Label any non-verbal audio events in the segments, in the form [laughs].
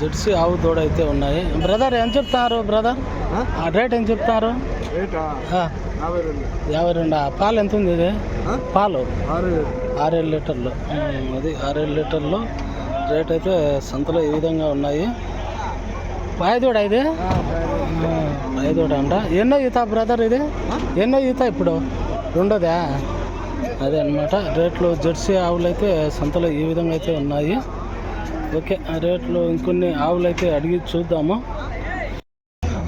Jersey ఆవు దూడ అయితే ఉన్నాయి. బ్రదర్ ఏం చెప్తారు బ్రదర్? ఆ? రేట్ ఏం చెప్తారు యాభై రెండు. పాలు ఎంత ఉంది ఇది? పాలు? ఆరేడు లీటర్లు. అది ఆరేడు లీటర్లు. రేట్ అయితే సంతలో ఈ విధంగా ఉన్నాయి. పాయదూడ ఇది? పాయదూడ అంట. ఎన్నో ఈత బ్రదర్ ఇది? ఎన్నో ఈత ఇప్పుడు? రెండోదా? అదే అన్నమాట. రేట్లు జెర్సీ ఆవులు అయితే సంతలో ఈ విధంగా అయితే ఉన్నాయి? ఓకే ఆ రేట్లు ఇంకొన్ని ఆవులు అయితే అడిగి చూద్దాము.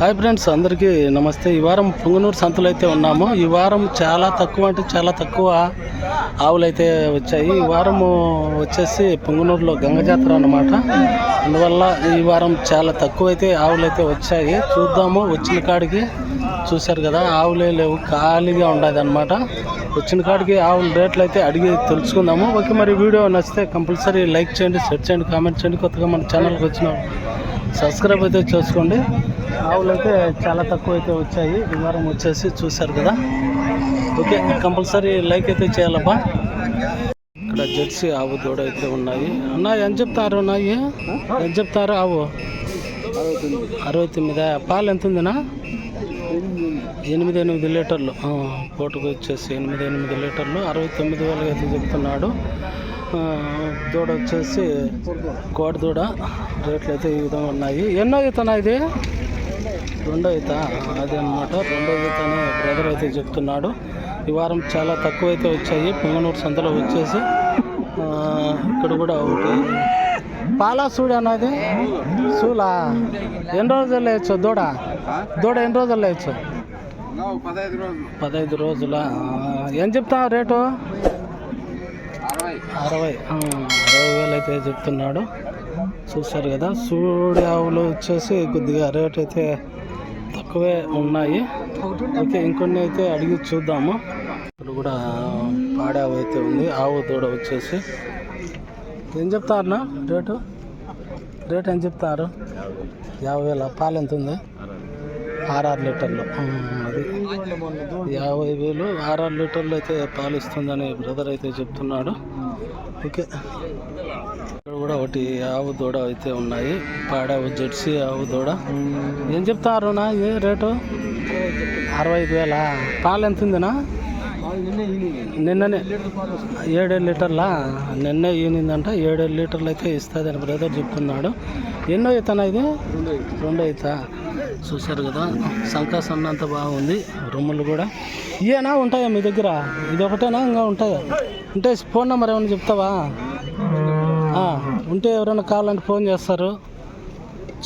హాయ్ ఫ్రెండ్స్ అందరికీ నమస్తే. ఈ వారం పుంగనూరు సంతలో అయితే ఉన్నాము. ఈ వారం చాలా తక్కువ అంటే చాలా తక్కువ ఆవులు అయితే వచ్చాయి. ఈ వారము వచ్చేసి పుంగనూరులో గంగ జాతర అన్నమాట. అందువల్ల ఈ వారం చాలా తక్కువ అయితే ఆవులు అయితే వచ్చాయి. చూద్దాము వచ్చిన కాడికి చూశారు కదా ఆవులే లేవు ఖాళీగా ఉండదు అనమాట వచ్చిన కాడికి ఆవుల రేట్లు అయితే అడిగి తెలుసుకుందాము. ఓకే మరి వీడియో నచ్చితే కంపల్సరీ లైక్ చేయండి షేర్ చేయండి కామెంట్ చేయండి. కొత్తగా మన ఛానల్కి వచ్చిన సబ్స్క్రైబ్ అయితే చేసుకోండి. ఆవులు అయితే చాలా తక్కువ అయితే వచ్చాయి. ఈ వారం వచ్చేసి చూశారు కదా. ఓకే కంపల్సరీ లైక్ అయితే చేయాలబ్బా. ఇక్కడ జెర్సీ ఆవు దూడ అయితే ఉన్నాయి. అన్న ఎంత చెప్తారు ఉన్నాయి ఏం చెప్తారు ఆవు? అరవై తొమ్మిది. పాలు ఎంత ఉందినా ఎనిమిది ఎనిమిది లీటర్లు. ఆ, పూటకు వచ్చేసి ఎనిమిది ఎనిమిది లీటర్లు. అరవై తొమ్మిది వేలు అయితే చెప్తున్నాడు. దూడ వచ్చేసి కోడి దూడ. రేట్లు అయితే ఈ విధంగా ఉన్నాయి. ఎన్నో ఈతనా ఇది? రెండో ఈత. అదే అనమాట రెండో ఈత బ్రదర్ అయితే చెప్తున్నాడు. ఈ వారం చాలా తక్కువ అయితే వచ్చాయి. పొంగనూరు సంతలో వచ్చేసి ఇక్కడ కూడా ఒకటి పాలా సూడి అన్నది సూలా? ఎన్ని రోజులు వేయచ్చు దూడ? దూడ ఎన్ని రోజులు వేయచ్చు? పదహైదు రోజులు. ఏం చెప్తావు రేటు? అరవై. అరవై. వేలు అయితే చెప్తున్నాడు. చూశారు కదా సూడి ఆవులు వచ్చేసి కొద్దిగా రేట్ అయితే తక్కువే ఉన్నాయి. ఓకే ఇంకొన్ని అయితే అడిగి చూద్దాము. ఇక్కడ కూడా పాడావు అయితే ఉంది. ఆవు దూడ వచ్చేసి. ఏం చెప్తారన్నా రేటు? రేట్ ఏం చెప్తారు? యాభై వేల. పాలు ఎంత ఉంది? ఆర్ఆర్ లీటర్లు. యాభై వేలు ఆర్ఆర్ లీటర్లు అయితే పాలు ఇస్తుందని బ్రదర్ అయితే చెప్తున్నాడు. ఓకే. ఇక్కడ కూడా ఒకటి ఆవు దూడ అయితే ఉన్నాయి. పాడావు జెర్సీ ఆవు దూడ. ఏం చెప్తారు నా ఏ రేటు? అరవై ఐదు వేల? పాలు ఎంత ఉందినా? నిన్ననే. ఏడేడు లీటర్లా? నిన్నే ఈనిందంట. ఏడేడు లీటర్లు అయితే ఇస్తుంది అని బ్రదర్ చెప్తున్నాడు. ఎన్నో ఇతనా ఇది? రెండో ఈత చూశారు కదా సంకాసం అంత బాగుంది రొమ్ములు కూడా. ఇయేనా ఉంటాయా మీ దగ్గర? ఇది ఒకటేనా ఇంకా ఉంటాయా? ఉంటే ఫోన్ నెంబర్ ఏమైనా చెప్తావా? ఉంటే ఎవరైనా కావాలంటే ఫోన్ చేస్తారు.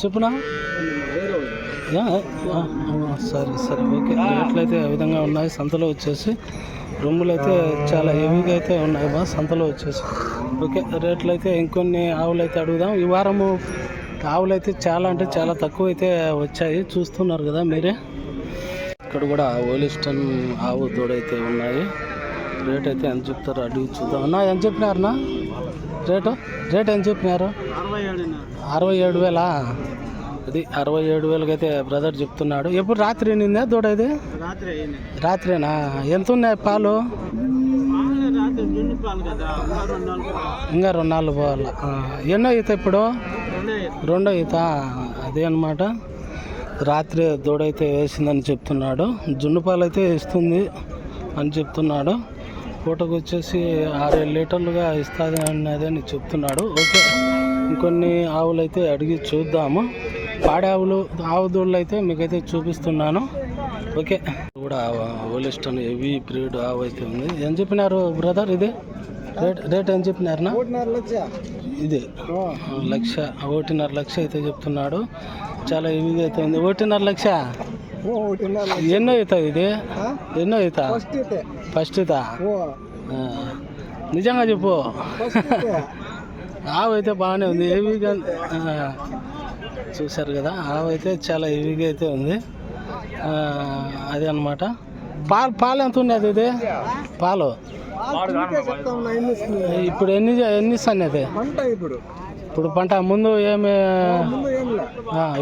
చెప్పునా? సరే సరే ఓకే. రేట్లు అయితే ఆ విధంగా ఉన్నాయి సంతలో వచ్చేసి. రొమ్ములు అయితే చాలా హెవీగా అయితే ఉన్నాయి బా సంతలో వచ్చేసి. ఓకే రేట్లు అయితే ఇంకొన్ని ఆవులు అయితే అడుగుదాం. ఈ వారము ఆవులు అయితే చాలా అంటే చాలా తక్కువ అయితే వచ్చాయి. చూస్తున్నారు కదా మీరే? ఇక్కడ కూడా ఓలిస్టన్ ఆవు దూడైతే ఉన్నాయి. రేట్ అయితే ఎంత చెప్తారో అడిగి చూద్దాం. అన్న ఎంత చెప్పినారన్నా? రేటు? రేట్ ఎంత చెప్పినారు? అరవై ఏడు వేలా? అది అరవై ఏడు వేలకి అయితే బ్రదర్ చెప్తున్నాడు. ఎప్పుడు రాత్రి నిందా దూడ ఇది? రాత్రేనా? ఎంత ఉన్నాయి పాలు ఇంకా రెండు నాలుగు పోవాలి? ఎన్నో ఈత ఇప్పుడు? రెండో ఈత అదే అనమాట రాత్రి దూడైతే వేసిందని చెప్తున్నాడు. జున్నుపాలు అయితే ఇస్తుంది అని చెప్తున్నాడు. పూటకు వచ్చేసి ఆరేడు లీటర్లుగా ఇస్తుంది అన్నది అని చెప్తున్నాడు. ఓకే ఇంకొన్ని ఆవులు అయితే అడిగి చూద్దాము. పాడే ఆవులు ఆవు దూడలు అయితే మీకైతే చూపిస్తున్నాను. ఓకే. కూడా ఓలిస్టన్ హెవీ బ్రీడ్ ఆవు అయితే ఉంది. ఏం చెప్పినారు బ్రదర్ ఇది? రేట్ రేట్ ఏం చెప్పినారు ఇది. లక్ష ఒకటిన్నర లక్ష అయితే చెప్తున్నాడు. చాలా హెవీగా అయితే ఉంది. ఒకటిన్నర లక్ష? ఎన్నో అవుతుంది ఇది? ఎన్నో అవుతా? ఫస్ట్ ఓ. నిజంగా చెప్పు. ఫస్ట్ అయితే. [laughs] ఆవు అయితే బాగానే ఉంది. హెవీగా చూశారు కదా ఆవు అయితే చాలా హెవీగా అయితే ఉంది. అదే అనమాట పాలు పాలు ఎంత ఉన్నది ఇది? పాలు. ఇప్పుడు ఎన్ని ఎన్ని ఇస్తాను అది? పంట ఇప్పుడు ఇప్పుడు పంట ముందు ఏమి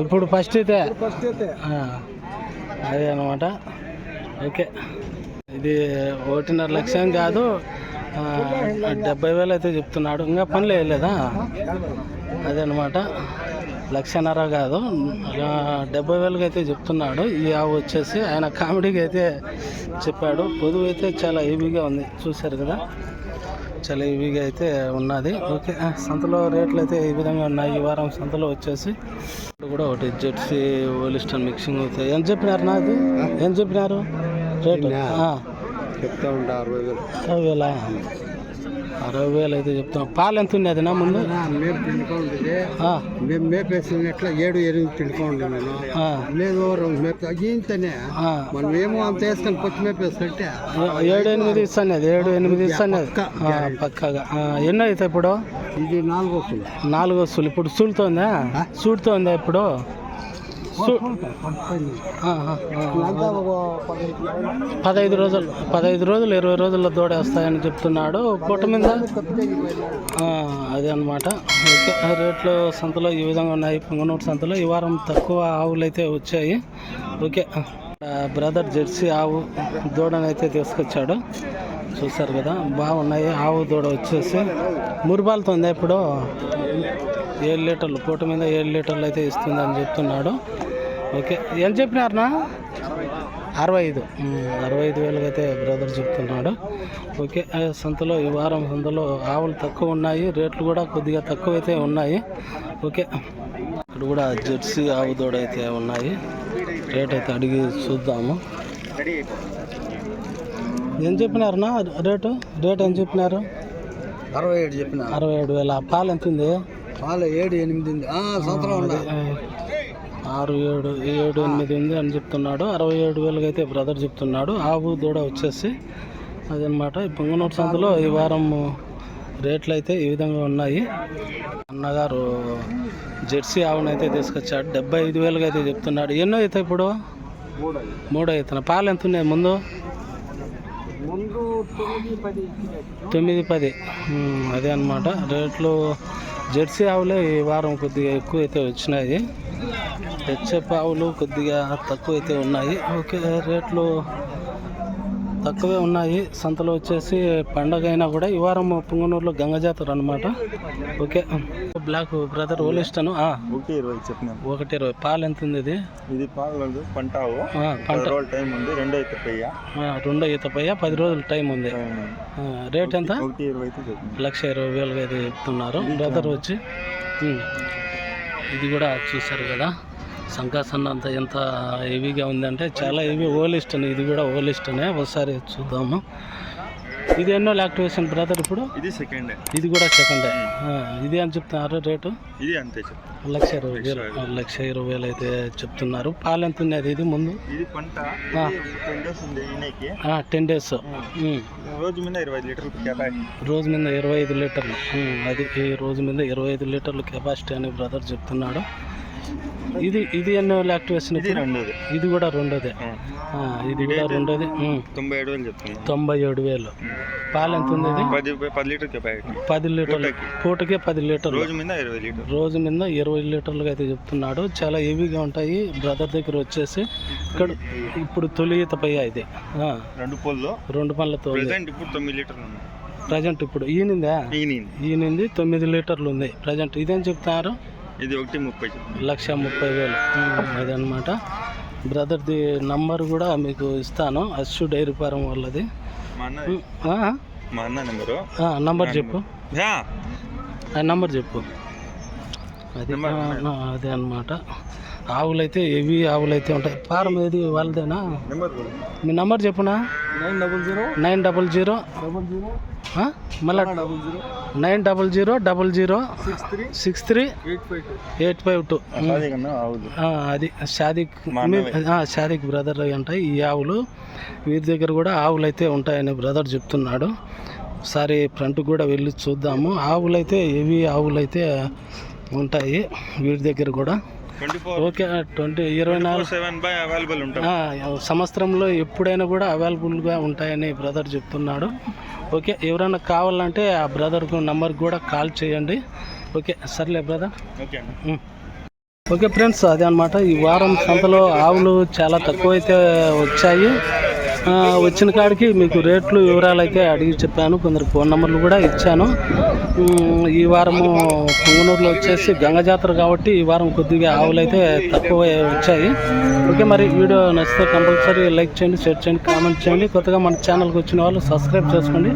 ఇప్పుడు ఫస్ట్ అయితే అదే అనమాట ఓకే. ఇది ఒకటిన్నర లక్షం కాదు. డెబ్బై వేలు అయితే చెప్తున్నాడు. ఇంకా పనులు వేయలేదా అదనమాట లక్షన్నర కాదు. డెబ్బై వేలకి అయితే చెప్తున్నాడు. ఈ ఆవు వచ్చేసి ఆయన కామెడీకి అయితే చెప్పాడు. పొదువు అయితే చాలా హెవీగా ఉంది. చూశారు కదా? చాలా హెవీగా అయితే ఉన్నది. ఓకే సంతలో రేట్లు అయితే ఈ విధంగా ఉన్నాయి. ఈ వారం సంతలో వచ్చేసి ఇప్పుడు కూడా ఒకటి జెర్సీ ఓలిస్టన్ మిక్సింగ్ అవుతాయి. ఎంత చెప్పినారు నాది? ఎంత చెప్పినారు? రేటు? చెప్తా ఉంటా అరవై వేలు. అరవై వేలా? అరవై వేలు అయితే చెప్తాం. పాలు ఎంత ఉన్నది నా ముందు? మేము పిండుకోండి మేము మేపేసినట్ల ఏడు ఎనిమిది పిండుకోండి నేను లేదు రెండు మేపు అయ్యింతనే ఆ. మనం ఏమో అంత వేసుకొని పొచ్చి మేపేసుకుంటే. ఏడు ఎనిమిది ఇస్తాను ఏడు ఎనిమిది ఇస్తాను పక్కగా. ఆ, ఎన్నో అవుతాయి ఇప్పుడు? ఇది నాలుగు వస్తుంది నాలుగు వస్తువులు ఇప్పుడు సూలుతోందా? సూడుతోందా ఇప్పుడు. పదహైదు రోజులు పదహైదు రోజులు ఇరవై రోజుల్లో దూడ వస్తాయని చెప్తున్నాడు. పూట మీద? అదే అనమాట రేట్లు సంతలో ఈ విధంగా ఉన్నాయి. పొంగనూరు సంతలో ఈ వారం తక్కువ ఆవులు అయితే వచ్చాయి. ఓకే బ్రదర్ జెర్సీ ఆవు దూడనైతే తీసుకొచ్చాడు. చూస్తారు కదా బాగున్నాయి. ఆవు దూడ వచ్చేసి మురిబాలుతుంది ఇప్పుడు. ఏడు లీటర్లు పూట మీద ఏడు లీటర్లు అయితే ఇస్తుంది అని చెప్తున్నాడు. ఓకే ఎంత చెప్పినారనా అరవై ఐదు. అరవై ఐదు వేలకి అయితే బ్రదర్ చెప్తున్నాడు. ఓకే సంతలో ఈ వారం సంతలో ఆవులు తక్కువ ఉన్నాయి రేట్లు కూడా కొద్దిగా తక్కువ అయితే ఉన్నాయి. ఓకే. ఇక్కడ కూడా జెర్సీ ఆవు దూడ అయితే ఉన్నాయి. రేట్ అయితే అడిగి చూద్దాము. ఏం చెప్పినారనా రేటు? రేట్ ఏం చెప్పినారు? అరవై ఏడు చెప్పిన అరవై ఏడు వేల. పాలు ఎంత ఉంది పాలు ఏడు ఎనిమిది ఉంది. సంవత్సరం అదే, ఆరు ఏడు ఏడు ఎనిమిది ఉంది అని చెప్తున్నాడు. అరవై ఏడు వేలకి అయితే బ్రదర్ చెప్తున్నాడు. ఆవు దూడ వచ్చేసి అదనమాట. ఈ పొంగనూరు సంతలో ఈ వారం రేట్లు అయితే ఈ విధంగా ఉన్నాయి. అన్నగారు జెర్సీ ఆవును అయితే తీసుకొచ్చాడు. డెబ్బై ఐదు వేలకి అయితే చెప్తున్నాడు. ఎన్నో అయితే ఇప్పుడు? మూడో అవుతున్నా పాలు ఎంత ఉన్నాయి ముందు? ముందు తొమ్మిది పది. తొమ్మిది పది. ఉమ్, అదే అనమాట రేట్లు జెర్సీ ఆవులే ఈ వారం కొద్దిగా ఎక్కువ అయితే వచ్చినాయి. హెచ్ఎఫ్ ఆవులు కొద్దిగా తక్కువ అయితే ఉన్నాయి. ఓకే రేట్లు తక్కువే ఉన్నాయి. సంతలో వచ్చేసి పండగ అయినా కూడా ఈ వారం పుంగనూరులో గంగ జాతర అనమాట ఓకే. బ్లాక్ బ్రదర్ ఓలిస్టను ఆ, ఒకటి ఇరవై చెప్పినాం. ఒకటి ఇరవై. పాలు ఎంత ఉంది ఇది ఇది ఆ, పంట. రోజుల టైం ఉంది రెండో అయితే పెయ్య. రెండో ఈత పయ్య పది రోజుల టైం ఉంది. రేట్ ఎంత? ఒకటి ఇరవై లక్ష ఇరవై వేలుగా అయితే చెప్తున్నారు. బ్రదర్ వచ్చి. ఇది కూడా చూశారు కదా. సంకాసన్న అంత ఎంత హెవీగా ఉందంటే చాలా హెవీ ఓలిస్టన్ ఇది కూడా ఓలిస్టనే ఒకసారి చూద్దాము. ఇది ఎన్నో యాక్టివేషన్ బ్రదర్ ఇప్పుడు? ఇది సెకండ్ ఇది కూడా సెకండ్ ఇది అని చెప్తున్నారు రేటు? ఇది అంతే లక్ష ఇరవై వేలు. లక్ష ఇరవై వేలు అయితే చెప్తున్నారు. పాలు ఎంత ఉన్నది ఇది ముందు? ఇది పంట. టెన్ డేస్ రోజు మీద ఇరవై ఐదు లీటర్లు రోజు మీద ఇరవై ఐదు లీటర్లు. అది ఈ రోజు మీద ఇరవై ఐదు లీటర్లు కెపాసిటీ అని బ్రదర్ చెప్తున్నాడు. ఇది ఇది ఎన్నో యాక్టివేషన్ ఇది రెండోది. ఇది కూడా రెండోదే. ఇది కూడా రెండోది. తొంభై ఏడు వేలు చెప్తున్నాం. తొంభై ఏడు వేలు. పాలు ఎంత ఉంది ఇది? పది పది లీటర్ కెపాసిటీ పది లీటర్లు. పూటకే. పది లీటర్లు. రోజు మీద ఇరవై లీటర్ రోజు మీద ఇరవై లీటర్లుగా అయితే చెప్తున్నాడు. చాలా హెవీగా ఉంటాయి. బ్రదర్ దగ్గర వచ్చేసి ఇక్కడ ఇప్పుడు తొలి ఈత పయ్య ఇది. రెండు పొల్లో. రెండు ప్రెసెంట్ ఇప్పుడు తొమ్మిది లీటర్లు ప్రజెంట్ ఇప్పుడు ఈనిందా? ఈయనింది తొమ్మిది లీటర్లు ఉంది. ప్రజెంట్ ఇదేం చెప్తున్నారు? ఇది ఒకటి ముప్పై. లక్ష ముప్పై వేలు. అదనమాట బ్రదర్ది నంబర్ కూడా మీకు ఇస్తాను. అశ్వు డైరీ ఫారం వాళ్ళది. నెంబరు చెప్పు. నంబర్ చెప్పు. అది అదే అనమాట ఆవులు అయితే ఎవి ఆవులు అయితే ఉంటాయి? ఫారం ఏది వాళ్ళదేనా? నెంబర్ మీ number చెప్పునా? Nine double zero. Nine double zero. Double zero. మళ్ళా double zero. Nine double zero double zero. Six three. Six three. Eight five two. Eight five two. అదే. షాదిక్ షాదిక్ బ్రదర్ ఉంటాయి. ఈ ఆవులు వీరి దగ్గర కూడా ఆవులు అయితే ఉంటాయని బ్రదర్ చెప్తున్నాడు. ఒకసారి ఫ్రంట్ కూడా వెళ్ళి చూద్దాము. ఆవులు అయితే ఏవి ఆవులు అయితే ఉంటాయి వీరి దగ్గర కూడా. ఓకే ట్వంటీ ఇరవై నాలుగు. సెవెన్ బై అవైలబుల్ ఉంటాం. ఆ, సంవత్సరంలో ఎప్పుడైనా కూడా అవైలబుల్గా ఉంటాయని బ్రదర్ చెప్తున్నాడు. ఓకే ఎవరైనా కావాలంటే ఆ బ్రదర్కు నంబర్కి కూడా కాల్ చేయండి. ఓకే సర్లే బ్రదర్. ఓకే. ఓకే ఫ్రెండ్స్ అదే అనమాట ఈ వారం సంతలో ఆవులు చాలా తక్కువ అయితే వచ్చాయి. వచ్చిన కాడికి మీకు రేట్లు వివరాలు అయితే అడిగి చెప్పాను. కొందరు ఫోన్ నెంబర్లు కూడా ఇచ్చాను. ఈ వారము పొంగనూరులో వచ్చేసి గంగ జాతర కాబట్టి ఈ వారం కొద్దిగా ఆవులు అయితే తక్కువ వచ్చాయి. ఓకే మరి వీడియో నచ్చితే కంపల్సరీ లైక్ చేయండి షేర్ చేయండి కామెంట్ చేయండి. కొత్తగా మన ఛానల్కి వచ్చిన వాళ్ళు సబ్స్క్రైబ్ చేసుకోండి.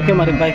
ఓకే మరి బాయ్